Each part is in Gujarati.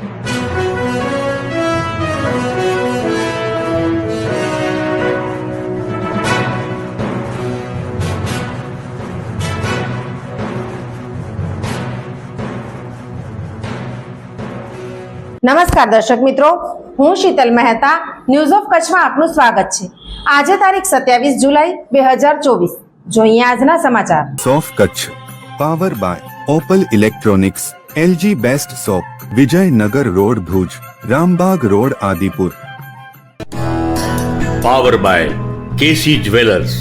નમસ્કાર દર્શક મિત્રો, હું શીતલ મહેતા ન્યૂઝ ઓફ કચ્છમાં આપનું સ્વાગત છે. આજે તારીખ સત્યાવીસ જુલાઈ બે હજાર ચોવીસ. જોઈએ આજના સમાચાર. સોફ Kutch power by Opal electronics LG best shop Vijaynagar road Bhuj Rambag road Adipur. Power by KC jewellers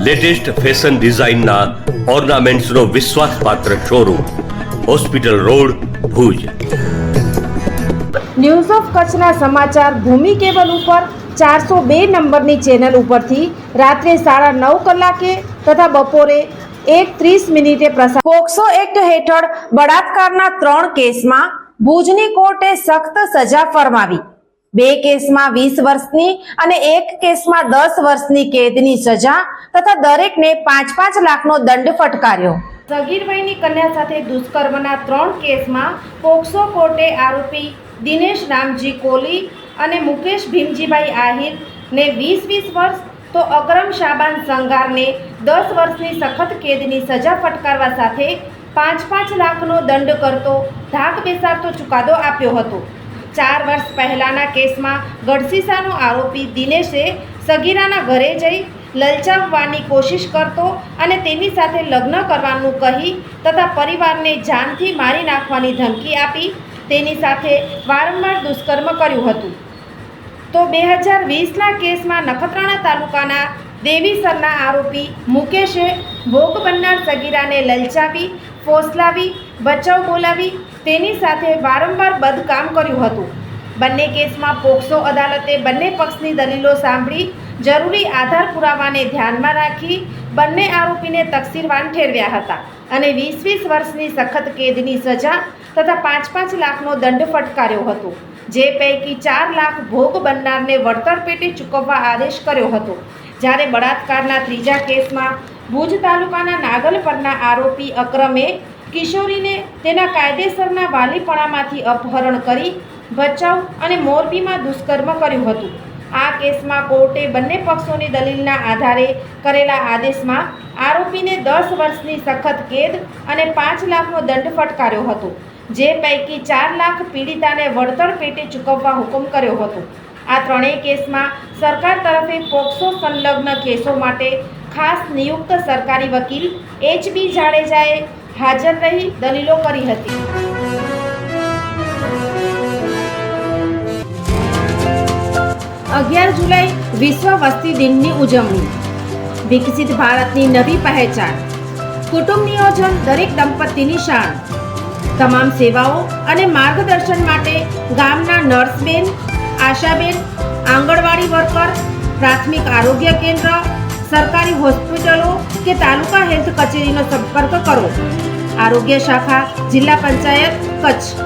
latest fashion ડિઝાઇનના ઓર્નામેન્ટ્સનો વિશ્વાસપાત્ર showroom hospital road Bhuj. News of કચ્છના સમાચાર ભૂમિ કેબલ ઉપર ચારસો બે નંબરની ચેનલ ઉપરથી રાત્રે સાડા નવ કલાકે તથા બપોરે એક ત્રીસ મિનિટે પ્રસાર પોક્સો એક્ટ હેઠળ બળાત્કારના ત્રણ કેસમાં ભુજની કોર્ટે સખત સજા ફરમાવી. બે કેસમાં વીસ વર્ષની અને એક કેસમાં દસ વર્ષની કેદની સજા તથા દરેકને પાંચ પાંચ લાખનો દંડ ફટકાર્યો. સગીરભાઈની કન્યા સાથે દુષ્કર્મના ત્રણ કેસમાં પોક્સો કોર્ટે આરોપી દિનેશ રામજી કોલી અને મુકેશ ભીમજીભાઈ આહિરને વીસ વીસ વર્ષ તો અકરમ શાબાન સંગારને દસ વર્ષની સખત કેદની સજા ફટકારવા સાથે પાંચ પાંચ લાખનો દંડ કરતો, ધાક બેસાડતો ચુકાદો આપ્યો હતો. ચાર વર્ષ પહેલાંના કેસમાં ગઢસીસાનો આરોપી દિનેશે સગીરાના ઘરે જઈ લલચાવવાની કોશિશ કરતો અને તેની સાથે લગ્ન કરવાનું કહી તથા પરિવારને જાનથી મારી નાખવાની ધમકી આપી, તેની સાથે વારંવાર દુષ્કર્મ કર્યું હતું. તો બે હજાર વીસના કેસમાં નખત્રાણા તાલુકાના દેવીસરના આરોપી મુકેશે ભોગ બનનાર સગીરાને લલચાવી, ફોસલાવી, બચાવ બોલાવી, તેની સાથે વારંવાર બદકામ કર્યું હતું. બંને કેસમાં પોક્સો અદાલતે બંને પક્ષની દલીલો સાંભળી, જરૂરી આધાર પુરાવાને ધ્યાનમાં રાખી બંને આરોપીને તકસીરવાન ઠેરવ્યા હતા અને વીસ વીસ વર્ષની સખત કેદની સજા તથા પાંચ પાંચ લાખનો દંડ ફટકાર્યો હતો, જે પૈકી ચાર લાખ ભોગ બનનારને વળતર પેટે ચૂકવવા આદેશ કર્યો હતો. જ્યારે બળાત્કારના ત્રીજા કેસમાં ભુજ તાલુકાના નાગલ પરના આરોપી અક્રમે કિશોરીને તેના કાયદેસરના વાલીપણામાંથી અપહરણ કરી, બચાવ અને મોરબીમાં દુષ્કર્મ કર્યું હતું. આ કેસમાં કોર્ટે બંને પક્ષોની દલીલના આધારે કરેલા આદેશમાં આરોપીને દસ વર્ષની સખત કેદ અને પાંચ લાખનો દંડ ફટકાર્યો હતો, જે પૈકી ચાર લાખ પીડિતાને વળતર પેટે ચૂકવવા હુકમ કર્યો હતો. આ ત્રણેય કેસમાં સરકાર તરફે પોક્સો સંલગ્ન કેસો માટે ખાસ નિયુક્ત સરકારી વકીલ એચ બી જાડેજાએ હાજર રહી દલીલો કરી હતી. અગિયાર જુલાઈ વિશ્વ વસ્તી દિનની ઉજવણી. વિકસિત ભારતની નવી પહેચાન. કુટુંબ નિયોજન દરેક દંપતીની શાન. તમામ સેવાઓ અને માર્ગદર્શન માટે ગામના નર્સબેન આશાબેન, આંગણવાડી વર્કર, પ્રાથમિક આરોગ્ય કેન્દ્ર, સરકારી હોસ્પિટલો કે તાલુકા હેલ્થ કચેરીનો સંપર્ક કરો. આરોગ્ય શાખા, જિલ્લા પંચાયત, કચ્છ.